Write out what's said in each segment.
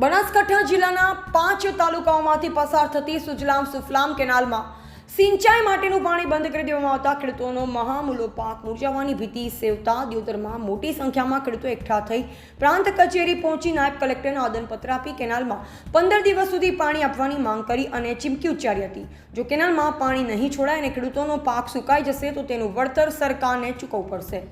બનાસકાંઠા જિલ્લાના પાંચ તાલુકાઓમાંથી પસાર થતી સુજલામ સુફલામ કેનાલમાં સિંચાઈ માટેનું પાણી બંધ કરી દેવામાં આવતા ખેડૂતોનો મહામૂલો પાક મુરઝાવાની ભીતિ સેવતા દિયોદરમાં મોટી સંખ્યામાં ખેડૂતો એકઠા થઈ પ્રાંત કચેરી પહોંચી નાયબ કલેક્ટરને આદનપત્ર આપી કેનાલમાં પંદર દિવસ સુધી પાણી આપવાની માંગ કરી અને ચીમકી ઉચ્ચારી હતી. જો કેનાલમાં પાણી નહીં છોડાય અને ખેડૂતોનો પાક સુકાઈ જશે, તો તેનું વળતર સરકારને ચૂકવવું પડશે.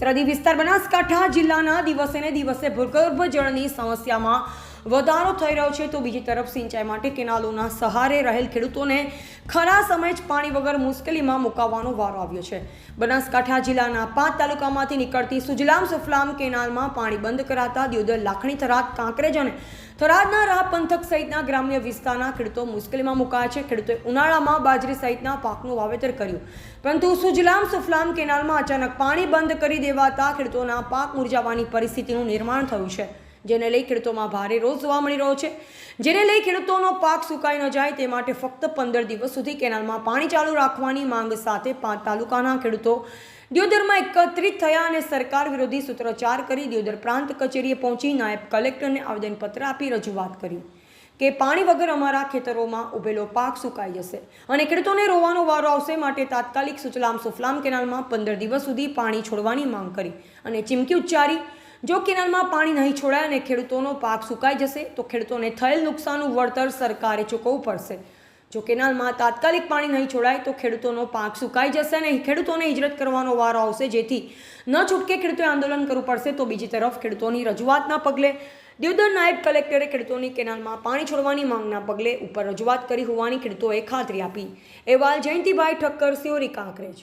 સરહદી વિસ્તાર બનાસકાંઠા જિલ્લાના દિવસે ને દિવસે ભૂગર્ભ જળની સમસ્યામાં વધારો થઈ રહ્યો છે, તો બીજી તરફ સિંચાઈ માટે કેનાલોના સહારે રહેલ ખેડૂતોને ખરા સમય જ પાણી વગર મુશ્કેલીમાં મુકાવવાનો વારો આવ્યો છે. બનાસકાંઠા જિલ્લાના પાંચ તાલુકામાંથી નીકળતી સુજલામ સુફલામ કેનાલમાં પાણી બંધ કરાતા દિયોદર લાખણી થરાદ, કાંકરેજ અને થરાદના રાહ પંથક સહિતના ગ્રામ્ય વિસ્તારના ખેડૂતો મુશ્કેલીમાં મુકાયા છે. ખેડૂતોએ ઉનાળામાં બાજરી સહિતના પાકનું વાવેતર કર્યું. પરંતુ સુજલામ સુફલામ કેનાલમાં અચાનક પાણી બંધ કરી દેવાતા ખેડૂતોના પાક મુરઝાવાની પરિસ્થિતિનું નિર્માણ થયું છે. જેને લઈ ખેડૂતોમાં ભારે રોષ જોવા મળી રહ્યો છે. જેને લઈ ખેડૂતોનો પાક સુકાઈ ન જાય તે માટે ફક્ત પંદર દિવસ સુધી કેનાલમાં પાણી ચાલુ રાખવાની માંગ સાથે પાંચ તાલુકાના ખેડૂતો દિયોદરમાં એકત્રિત થયા અને સરકાર વિરોધી સૂત્રોચ્ચાર કરી દિયોદર પ્રાંત કચેરીએ પહોંચી નાયબ કલેક્ટરને આવેદનપત્ર આપી રજૂઆત કરી કે પાણી વગર અમારા ખેતરોમાં ઉભેલો પાક સુકાઈ જશે અને ખેડૂતોને રોવાનો વારો આવશે માટે તાત્કાલિક સુચલામ સુફલામ કેનાલમાં પંદર દિવસ સુધી પાણી છોડવાની માંગ કરી અને ચીમકી ઉચ્ચારી જો કેનાલમાં પાણી નહીં છોડાય અને ખેડૂતોનો પાક સુકાઈ જશે, તો ખેડૂતોને થયેલ નુકસાનનું વળતર સરકારે ચૂકવવું પડશે. જો કેનાલમાં તાત્કાલિક પાણી નહીં છોડાય, તો ખેડૂતોનો પાક સુકાઈ જશે અને ખેડૂતોને હિજરત કરવાનો વારો આવશે. જેથી ન છૂટકે ખેડૂતોએ આંદોલન કરવું પડશે. તો બીજી તરફ ખેડૂતોની રજૂઆતના પગલે દિયોદર નાયબ કલેક્ટરે ખેડૂતોની કેનાલમાં પાણી છોડવાની માંગના પગલે ઉપર રજૂઆત કરી હોવાની ખેડૂતોએ ખાતરી આપી. અહેવાલ જયંતિભાઈ ઠક્કર, સિયોરી કાંકરેજ.